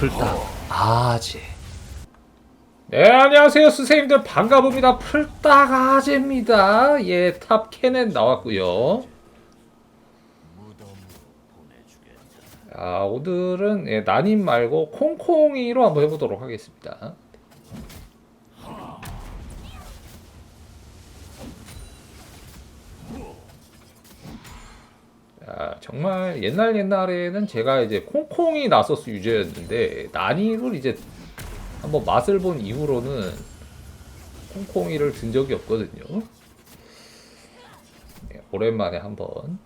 풀딱 아재. 네 안녕하세요 선생님들. 반가봅니다. 풀딱 아재입니다. 예탑 캐넨 나왔고요. 아 오늘은 예, 난임 말고 콩콩이로 한번 해보도록 하겠습니다 야, 정말 옛날 옛날에는 제가 이제 콩콩이 나서스 유저였는데 난이를 이제 한번 맛을 본 이후로는 콩콩이를 든 적이 없거든요. 예, 오랜만에 한번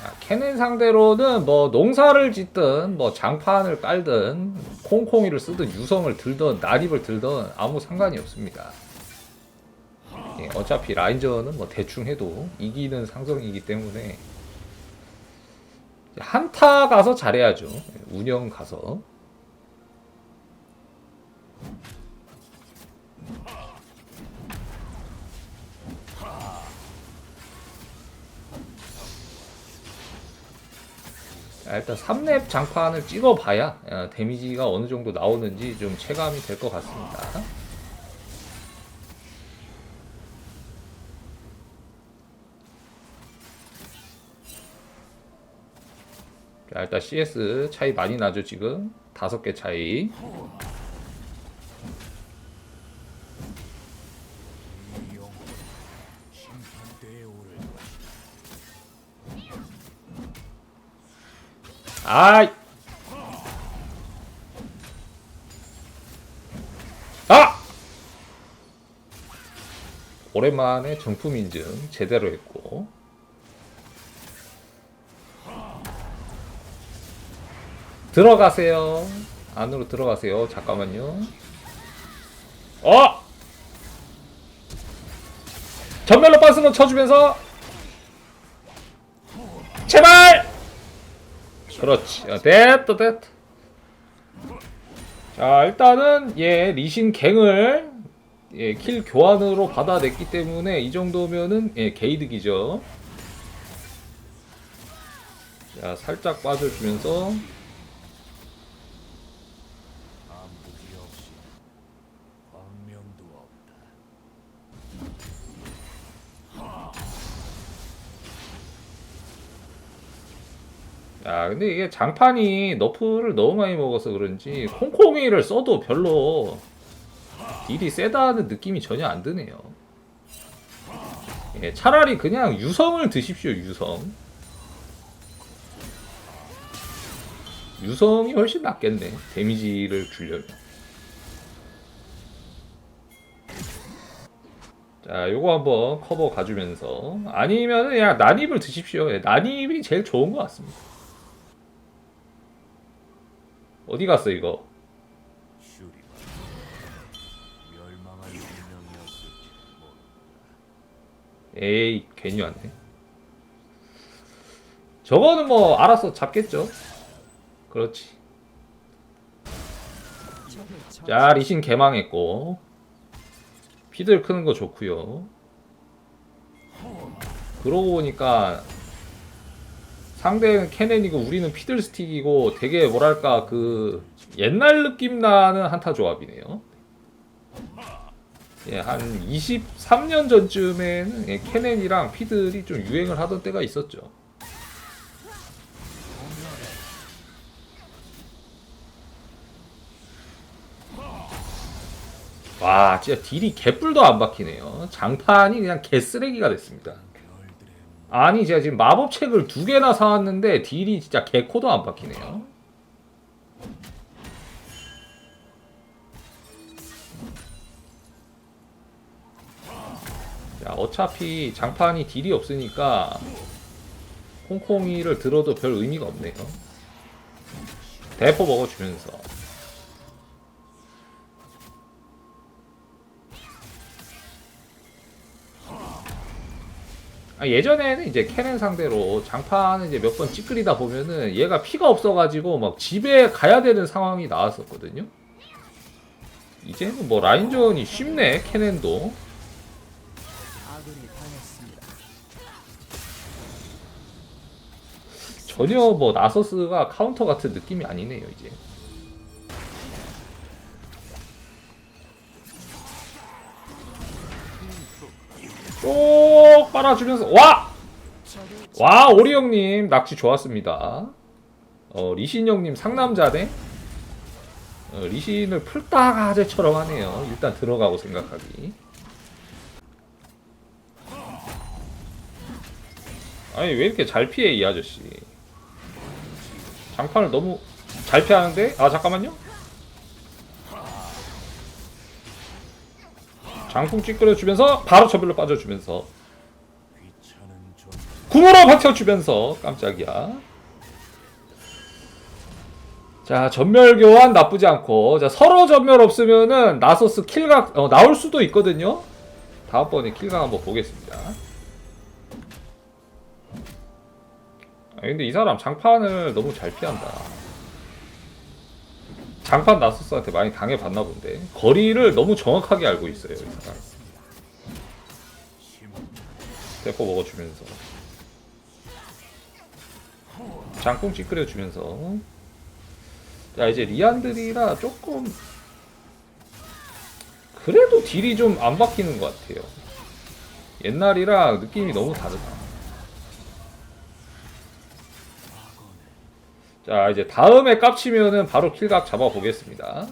자, 캐넨 상대로는 뭐 농사를 짓든 뭐 장판을 깔든 콩콩이를 쓰든 유성을 들든 난입을 들든 아무 상관이 없습니다. 예, 어차피 라인전은 뭐 대충 해도 이기는 상성이기 때문에 한타 가서 잘해야죠. 예, 운영 가서. 일단 3렙 장판을 찍어봐야 어, 데미지가 어느 정도 나오는지 좀 체감이 될 것 같습니다. 자, 일단 CS 차이 많이 나죠 지금 다섯 개 차이. 아이. 아! 오랜만에 정품 인증 제대로 했고. 들어가세요. 안으로 들어가세요. 잠깐만요. 어! 전멸로 빠스는 쳐주면서 그렇지. 어, 됐다, 됐다. 자, 일단은, 예, 리신 갱을, 예, 킬 교환으로 받아냈기 때문에, 이 정도면은, 예, 게이득이죠. 자, 살짝 빠져주면서, 암흑이 없이 광명도 없다. 야, 근데 이게 장판이 너프를 너무 많이 먹어서 그런지, 콩콩이를 써도 별로, 딜이 세다는 느낌이 전혀 안 드네요. 예, 차라리 그냥 유성을 드십시오, 유성. 유성이 훨씬 낫겠네. 데미지를 주려면. 자, 요거 한번 커버 가주면서. 아니면은 그냥 난입을 드십시오. 예, 난입이 제일 좋은 것 같습니다. 어디 갔어, 이거? 에이, 괜히 왔네. 저거는 뭐, 알아서 잡겠죠? 그렇지. 자, 리신 개망했고. 피들 크는 거 좋고요 그러고 보니까 상대는 캐넨이고 우리는 피들 스틱이고 되게 뭐랄까 그 옛날 느낌 나는 한타 조합이네요. 예, 한 23년 전쯤에는 예, 캐넨이랑 피들이 좀 유행을 하던 때가 있었죠. 와, 진짜 딜이 개뿔도 안 박히네요. 장판이 그냥 개쓰레기가 됐습니다. 아니, 제가 지금 마법책을 두 개나 사왔는데 딜이 진짜 개코도 안 박히네요. 자, 어차피 장판이 딜이 없으니까 콩콩이를 들어도 별 의미가 없네요. 대포 먹어주면서. 아, 예전에는 이제 캐넨 상대로 장판을 이제 몇 번 찌끄리다 보면은 얘가 피가 없어가지고 막 집에 가야 되는 상황이 나왔었거든요. 이제는 뭐 라인전이 쉽네 캐넨도. 전혀 뭐 나서스가 카운터 같은 느낌이 아니네요 이제. 쭉 빨아주면서 와! 와 오리 형님 낚시 좋았습니다. 어 리신 형님 상남자네. 어, 리신을 풀다가 하재처럼 하네요. 일단 들어가고 생각하기. 아니 왜 이렇게 잘 피해 이 아저씨? 장판을 너무 잘 피하는데? 아 잠깐만요. 장풍 찌끄려주면서 바로 저별로 빠져주면서 궁으로 버텨주면서 깜짝이야. 자 전멸 교환 나쁘지 않고 자 서로 전멸 없으면은 나서스 킬각 어, 나올 수도 있거든요. 다음번에 킬각 한번 보겠습니다. 아 근데 이 사람 장판을 너무 잘 피한다. 장판 나서스한테 많이 당해봤나 본데. 거리를 너무 정확하게 알고 있어요 이 사람. 힘 대포 먹어주면서. 장풍 찌끄려주면서. 자 이제 리안들이라 조금 그래도 딜이 좀안 박히는 것 같아요. 옛날이랑 느낌이 너무 다르다 자 이제 다음에 깝치면은 바로 킬각 잡아보겠습니다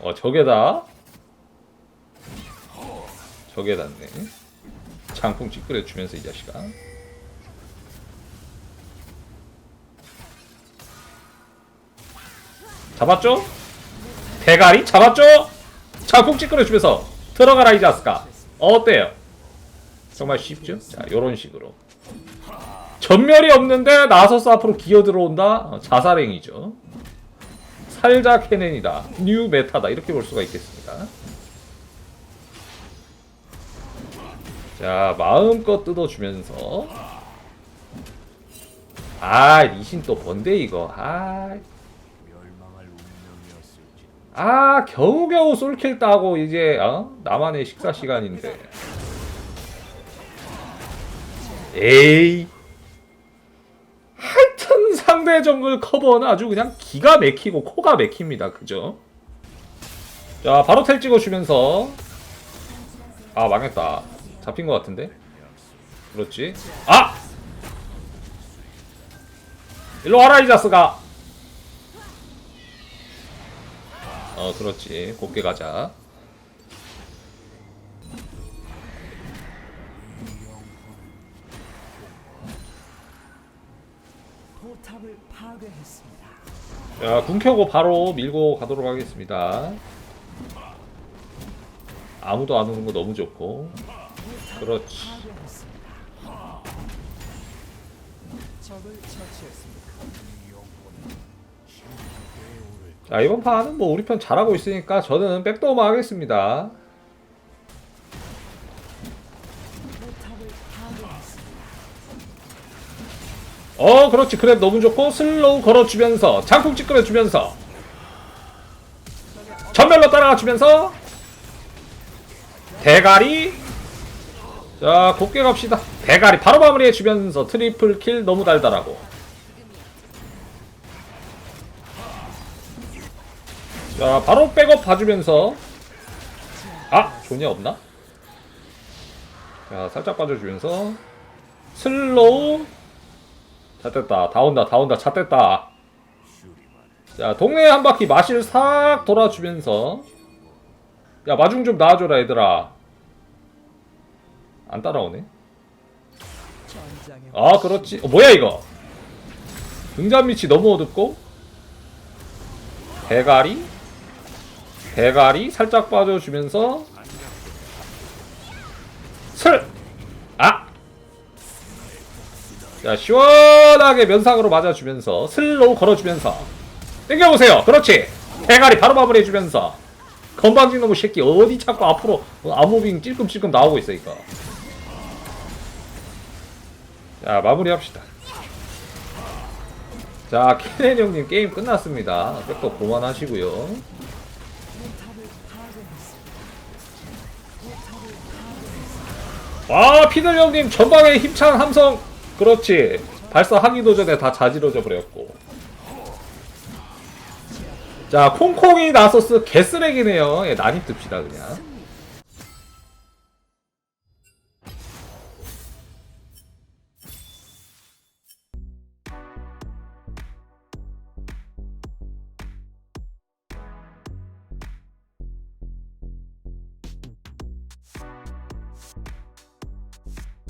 어 저게다 저게 닿네 장풍 찌끄려 주면서 이 자식아 잡았죠? 대가리 잡았죠? 장풍 찌끄려 주면서 들어가라 이 자식아 어때요? 정말 쉽죠? 자 요런 식으로 전멸이 없는데 나서서 앞으로 기어 들어온다? 어, 자살행위죠. 살자 캐넨이다. 뉴 메타다. 이렇게 볼 수가 있겠습니다. 자 마음껏 뜯어주면서. 아 리신 또 뭔데 이거. 아, 아 겨우겨우 솔킬 따고 이제 어? 나만의 식사 시간인데. 에이 상대 정글 커버는 아주 그냥 기가 막히고 코가 막힙니다. 그죠? 자 바로 텔 찍어주면서. 아 망했다. 잡힌 것 같은데? 그렇지. 아! 일로 와라 이 자스가. 어 그렇지. 곱게 가자 파괴했습니다. 자, 궁 켜고 바로 밀고 가도록 하겠습니다. 아무도 안 오는 거 너무 좋고. 그렇지. 자, 이번 판은 뭐 우리 편 잘하고 있으니까 저는 백도어만 하겠습니다. 어, 그렇지. 그랩 너무 좋고 슬로우 걸어주면서 장풍 찌끄려주면서 전멸로 따라가주면서 대가리 자, 곱게 갑시다. 대가리 바로 마무리해주면서 트리플 킬 너무 달달하고 자, 바로 백업 봐주면서 아, 존이 없나? 자, 살짝 빠져주면서 슬로우 차 뗐다. 다 온다. 다 온다. 차 뗐다. 자, 동네 한 바퀴 마실 싹 돌아주면서 야, 마중 좀 나와줘라, 얘들아. 안 따라오네. 아, 그렇지. 어, 뭐야, 이거? 등잔 밑이 너무 어둡고 대가리? 대가리 살짝 빠져주면서 슬! 자, 시원하게 면상으로 맞아주면서 슬로우 걸어주면서 땡겨보세요. 그렇지. 대가리 바로 마무리해주면서 건방진 놈의 새끼 어디 자꾸 앞으로 아무빙 찔끔찔끔 나오고 이거. 자 마무리합시다. 자 케넨 형님 게임 끝났습니다. 백도 고만하시고요. 파괴했습니다. 아 피들 형님 전방에 힘찬 함성 그렇지. 발사하기도 전에 다 자지러져 버렸고. 자 콩콩이 나서스 개쓰레기네요. 예, 난입 듭시다 그냥